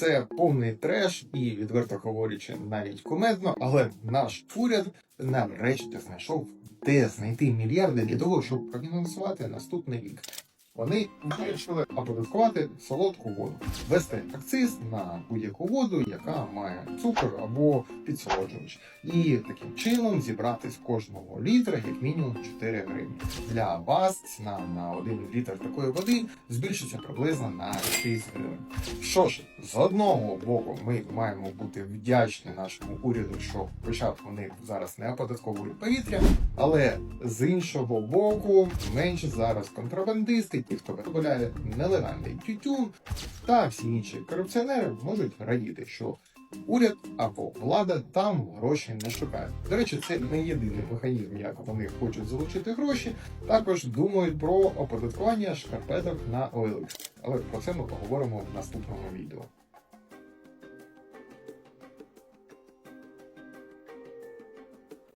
це повний треш і, відверто говорячи, навіть кумедно, але наш уряд нарешті знайшов, де знайти мільярди для того, щоб профінансувати наступний рік. Вони вирішили оподаткувати солодку воду, ввести акциз на будь-яку воду, яка має цукор або підсолоджувач, і таким чином зібрати з кожного літра як мінімум 4 гривні. Для вас ціна на 1 літр такої води збільшиться приблизно на 6 гривень. Що ж, з одного боку, ми маємо бути вдячні нашому уряду, що б вони зараз не оподатковують повітря, але з іншого боку, менше зараз контрабандисти, ті, хто виробляє нелегальний тютюн, та всі інші корупціонери можуть радіти, що уряд або влада там гроші не шукає. До речі, це не єдиний механізм, як вони хочуть залучити гроші. Також думають про оподаткування шкарпеток на OLX. Але про це ми поговоримо в наступному відео.